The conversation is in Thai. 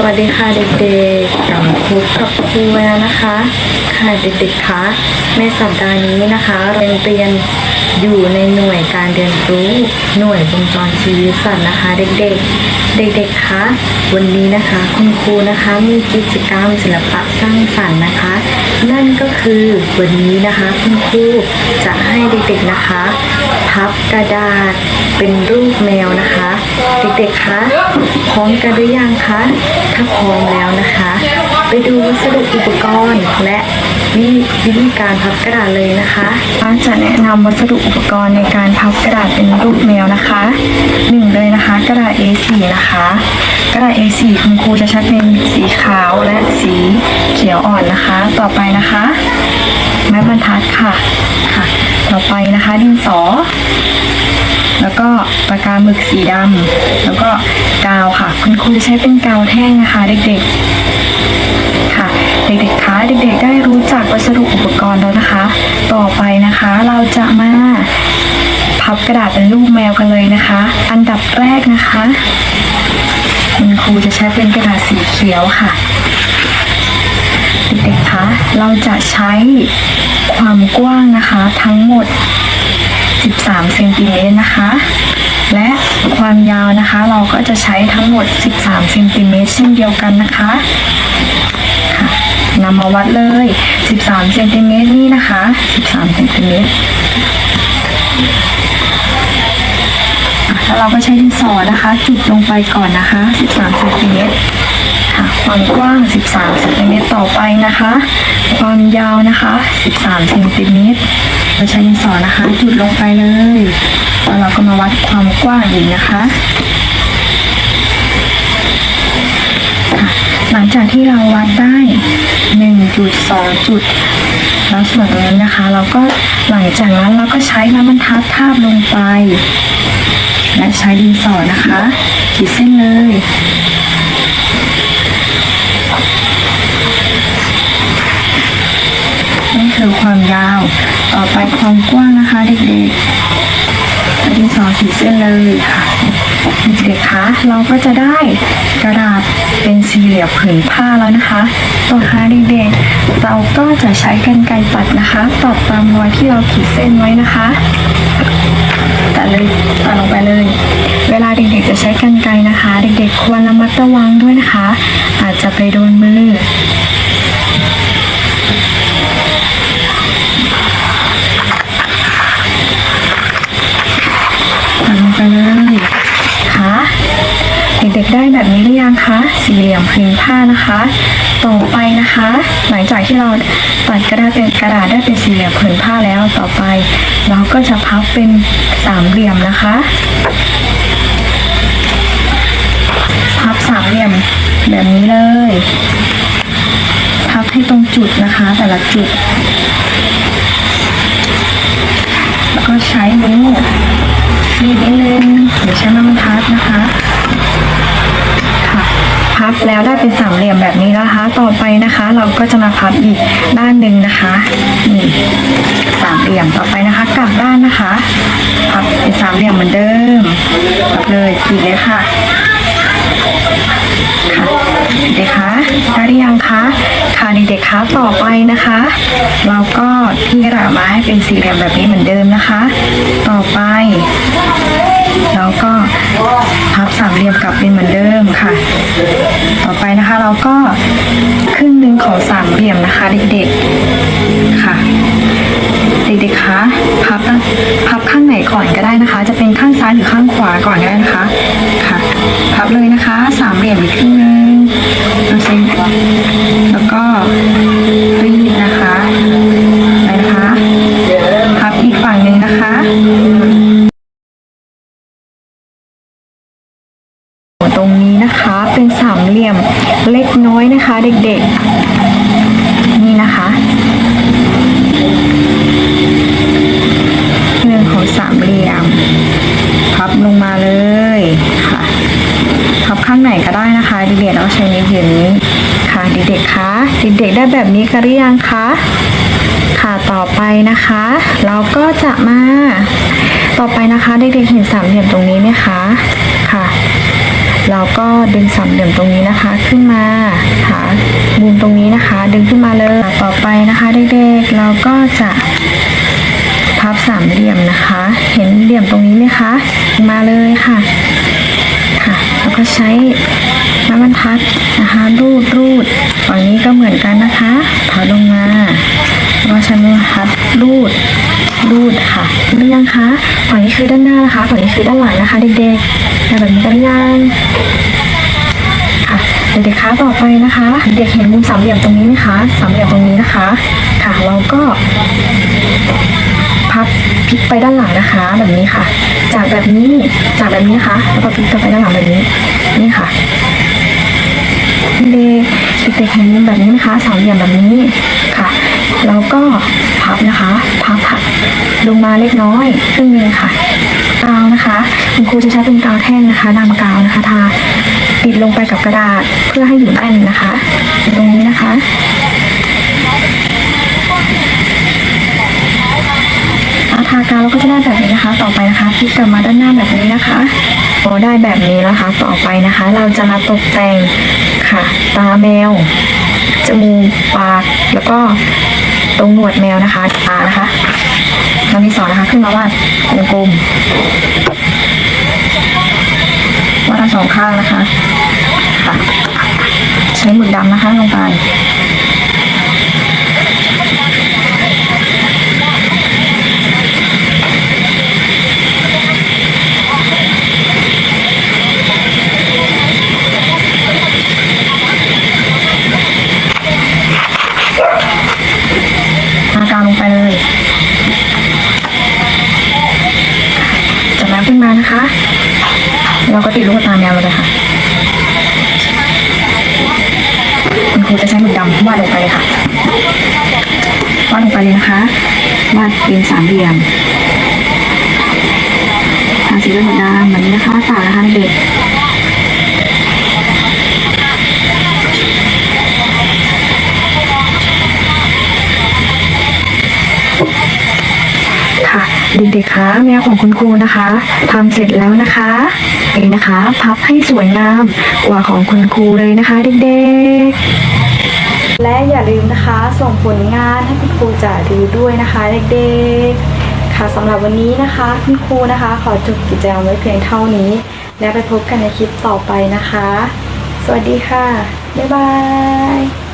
สวัสดีค่ะเด็กๆกลับมาพบกับครูแล้วนะคะ ค่ะเด็กๆคะในสัปดาห์นี้นะคะโรงเรียน อยู่ในหน่วยการเรียนรู้หน่วยวงจรชีวิตสัตว์นะคะเด็กๆ เด็กๆคะวันนี้นะคะคุณครูนะคะมีกิจกรรมศิลปะสร้างสรรค์นะคะ นั่นก็คือวันนี้นะคะคุณครูจะให้เด็กๆนะคะ พับกระดาษเป็นรูปแมวนะคะ เด็กๆคะพร้อมกันหรือยังคะถ้าพร้อมแล้วนะคะ ไปดูวัสดุอุปกรณ์และวิธีการพับกระดาษเลยนะคะจะแนะนำวัสดุอุปกรณ์ในการพับกระดาษเป็นรูปแมวนะคะหนึ่งเลยนะคะ กระดาษ A4 นะคะ กระดาษ A4 คุณครูจะใช้เป็นสีขาวและสีเขียวอ่อนนะคะ ต่อไปนะคะ ไม้บรรทัดค่ะค่ะ ต่อไปนะคะดินสอ แล้วก็ปากกาหมึกสีดำแล้วก็กาวค่ะ คุณครูจะใช้เป็นกาวแท่งนะคะเด็กๆค่ะ เด็กๆคะเด็กๆได้รู้จักวัสดุอุปกรณ์แล้ว กันเลยนะคะ อันดับแรกนะคะคุณครูจะใช้เป็นกระดาษสีเขียวค่ะเด็กๆคะเราจะใช้ความกว้างนะคะ ทั้งหมด 13 เซนติเมตรนะคะ และความยาวนะคะเราก็จะใช้ทั้งหมด 13 เซนติเมตรเช่นเดียวกันนะคะค่ะนำมาวัดเลย 13 เซนติเมตรนี่นะคะ 13 เซนติเมตร แล้วเราก็ใช้ดินสอนะคะ จุดลงไปก่อนนะคะ 13เซนติเมตรค่ะความกว้าง 13เซนติเมตรต่อไปนะคะ ความยาวนะคะ 13เซนติเมตรเราใช้ดินสอนะคะ จุดลงไปเลยแล้วเราก็มาวัดความกว้างอีกนะคะค่ะหลังจากที่เราวัดได้1จุด2จุด แล้วส่วนตรงนี้นะคะ เราก็หลังจากนั้นเราก็ใช้น้ำมันทับทาบลงไป และใช้ดินสอนะคะ ขีดเส้นเลยนี่คือความยาว ต่อไปความกว้างนะคะเด็กๆอันสอขีดเส้นเลยค่ะเด็กๆคะเราก็จะได้กระดาษเป็นสี่เหลี่ยมผืนผ้าแล้วนะคะต่อคะเด็กๆเราก็จะใช้กรรไกรตัดนะคะตัดตามรอยที่เราขีดเส้นไว้นะคะ เลยตัดลงไปเลย เวลาเด็กๆจะใช้กันไกลนะคะ เด็กๆควรระมัดระวังด้วยนะคะ อาจจะไปโดนมือ ผืนผ้านะคะ ต่อไปนะคะ หลังจากที่เราตัดกระดาษเป็นกระดาษได้เป็นสี่เหลี่ยมผืนผ้าแล้วต่อไป เราก็จะพับเป็นสามเหลี่ยมนะคะ พับสามเหลี่ยมแบบนี้เลย พับให้ตรงจุดนะคะ แต่ละจุด แล้วก็ใช้นิ้วรีดนิดนึงหรือใช้น้ำมันทัดนะคะ พับแล้วได้เป็นสามเหลี่ยมแบบนี้นะคะ ต่อไปนะคะ เราก็จะมาพับอีกด้านหนึ่งนะคะนี่สามเหลี่ยมต่อไปนะคะ กลับด้านนะคะพับเป็นสามเหลี่ยมเหมือนเดิมพับเลยขีดเลยค่ะค่ะเด็กคะได้หรือยังคะค่ะเด็กๆคะต่อไปนะคะ เราก็ที่กระดาษมาให้เป็นสี่เหลี่ยมแบบนี้เหมือนเดิมนะคะ ต่อไป เราก็ พับสามเหลี่ยมกลับเป็นเหมือนเดิมค่ะ ต่อไปนะคะเราก็ครึ่งหนึ่งของสามเหลี่ยมนะคะ เด็กๆค่ะ เด็กๆคะพับนะพับข้างไหนก่อนก็ได้นะคะ จะเป็นข้างซ้ายหรือข้างขวาก่อนก็ได้นะคะค่ะ พับเลยนะคะ สามเหลี่ยมอีกครึ่งหนึงเราใช้แล้วก็รีดนะคะไปนะคะ พับอีกฝั่งหนึ่งนะคะ ตรงนี้นะคะเป็นสามเหลี่ยมเล็กน้อยนะคะ เด็กๆ นี่นะคะ เรื่องของสามเหลี่ยม พับลงมาเลยค่ะ พับข้างไหนก็ได้นะคะเด็กๆเราใช้นิ้วย่างนี้ค่ะเด็กๆคะเด็กๆได้แบบนี้กันหรือยังคะค่ะต่อไปนะคะ เราก็จะมา ต่อไปนะคะเด็กๆเห็นสามเหลี่ยมตรงนี้ไหมคะ เราก็ดึงสามเหลี่ยมตรงนี้นะคะขึ้นมาหามุมตรงนี้นะคะ ดึงขึ้นมาเลยต่อไปนะคะเด็กๆเราก็จะพับสามเหลี่ยมนะคะ เห็นเหลี่ยมตรงนี้ไหมคะ มาเลยค่ะค่ะ แล้วก็ใช้น้ำมันทัดนะคะรูดรูดฝั่งนี้ก็เหมือนกันนะคะพับลงมาแล้วก็ใช้น้ำมันทัดรูดรูดค่ะังคะฝั่งนี้คือด้านหน้านะคะฝั่งนี้คือด้านหลังนะคะเด็กๆแบบนี้กันหรือยังค่ะเด็กๆคะต่อไปนะคะ เด็กเห็นมุมสามเหลี่ยมตรงนี้ไหมคะสามเหลี่ยมตรงนี้นะคะ ค่ะเราก็พับพลิกไปด้านหลังนะคะ แบบนี้ค่ะ จากแบบนี้จากแบบนี้นะคะแล้วก็พลิกกลับไปด้านหลังแบบนี้นี่ค่ะเด็กเด็กๆเห็นมุมแบบนี้ไหมคะสามเหลี่ยมแบบนี้ค่ะ เล็กน้อยครึ่งหนึงค่ะกาวนะคะคุณครูจะใช้เป็นกาวแท่งนะคะนำกาวนะคะทาปิดลงไปกับกระดาษเพื่อให้อยู่แน่นนะคะตรงนี้นะคะทากาวเราก็จะได้แบบนี้นะคะ ต่อไปนะคะพลิกกลับมาด้านหน้าแบบนี้นะคะพอได้แบบนี้นะคะต่อไปนะคะ เราจะมาตกแต่งค่ะ ตาแมวจมูกปากแล้วก็ตรงหนวดแมวนะคะตานะคะ ครามีสองนะคะ ขึ้นมาวาดวงกลมวาดทั้งสองข้างนะคะค่ะ ใช้หมึกดำนะคะลงไป วาดลงไปเลยนะคะวาดเป็นสามเหลี่ยมทาสีด้วยหมึกดำแบบนี้นะคะตานะคะเด็กค่ะเด็กๆคะแมวของคุณครูนะคะทำเสร็จแล้วนะคะเองนะคะ พับให้สวยงามกว่าของคุณครูเลยนะคะ เด็กๆ และอย่าลืมนะคะส่งผลงานให้คุณครูจะดูด้วยนะคะเด็กๆ ค่ะสำหรับวันนี้นะคะ คุณครูนะคะ ขอจบกิจกรรมไว้เพียงเท่านี้ แล้วไปพบกันในคลิปต่อไปนะคะ สวัสดีค่ะ บ๊ายบาย